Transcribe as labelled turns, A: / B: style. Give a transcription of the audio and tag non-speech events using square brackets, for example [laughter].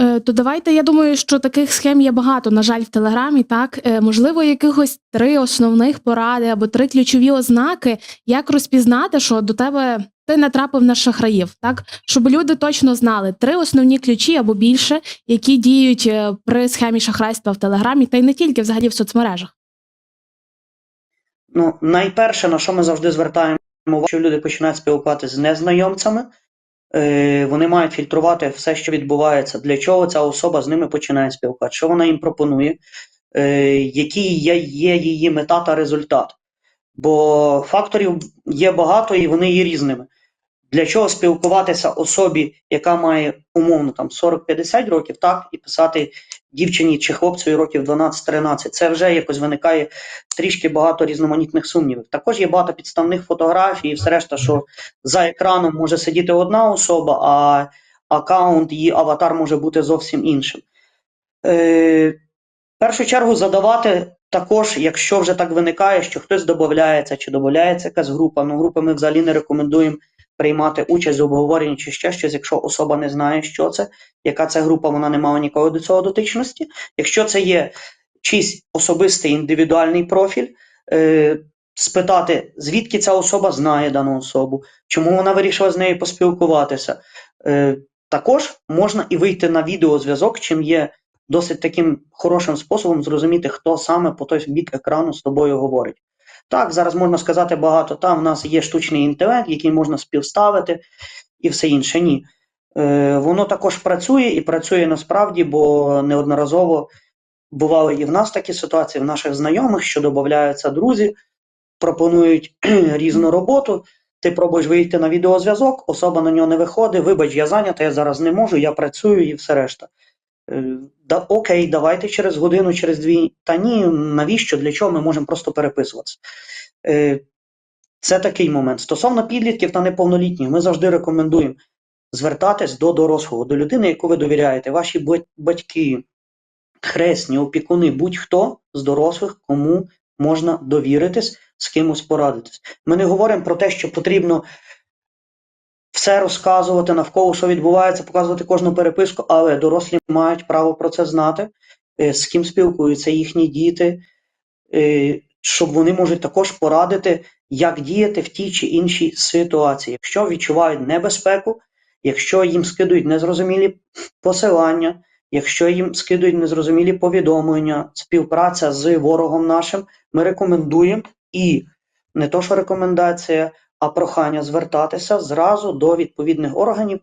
A: Е, То давайте, я думаю, що таких схем є багато, на жаль, в Телеграмі. Так Е, можливо, якихось три основних поради або три ключові ознаки, як розпізнати, що до тебе ти натрапив на шахраїв, так щоб люди точно знали три основні ключі або більше, які діють е, при схемі шахрайства в Телеграмі, та й не тільки взагалі в соцмережах.
B: Ну, найперше, на що ми завжди звертаємо увагу, що люди починають спілкуватися з незнайомцями, вони мають фільтрувати все, що відбувається, для чого ця особа з ними починає спілкуватися, що вона їм пропонує, е, які є її мета та результат. Бо факторів є багато і вони є різними. Для чого спілкуватися особі, яка має умовно там 40-50 років, так, і писати дівчині чи хлопцеві років 12-13, це вже якось виникає трішки багато різноманітних сумнівів. Також є багато підставних фотографій і все решта, що за екраном може сидіти одна особа, а аккаунт, її аватар може бути зовсім іншим. Е, в першу чергу задавати також, якщо вже так виникає, що хтось додається чи додається якась група. Ну, групи ми взагалі не рекомендуємо приймати участь в обговоренні чи ще щось, якщо особа не знає, що це, яка це група, вона не мала ніколи до цього дотичності. Якщо це є чийсь особистий індивідуальний профіль, е, спитати, звідки ця особа знає дану особу, чому вона вирішила з нею поспілкуватися. Е, також можна і вийти на відеозв'язок, чим є досить таким хорошим способом зрозуміти, хто саме по той бік екрану з тобою говорить. Так, зараз можна сказати багато, там в нас є штучний інтелект, який можна співставити і все інше. Ні. Е, воно також працює і працює насправді, бо неодноразово бували і в нас такі ситуації, в наших знайомих, що додаються друзі, пропонують [clears throat] різну роботу. Ти пробуєш вийти на відеозв'язок, особа на нього не виходить, вибач, я зайнята, я зараз не можу, я працюю і все решта. Е, Да, окей, давайте через годину, через дві. Та ні, навіщо? Для чого ми можемо просто переписуватися? Е, Це такий момент. Стосовно підлітків та неповнолітніх, ми завжди рекомендуємо звертатись до дорослого, до людини, яку ви довіряєте, ваші батьки, хресні, опікуни, будь-хто з дорослих, кому можна довіритись, з кимось порадитись. Ми не говоримо про те, що потрібно все розказувати навколо, що відбувається, показувати кожну переписку, але дорослі мають право про це знати, е, з ким спілкуються їхні діти, е, щоб вони можуть також порадити, як діяти в тій чи іншій ситуації. Якщо відчувають небезпеку, якщо їм скидують незрозумілі посилання, якщо їм скидують незрозумілі повідомлення, співпраця з ворогом нашим, ми рекомендуємо і не то, що рекомендація, а прохання звертатися зразу до відповідних органів,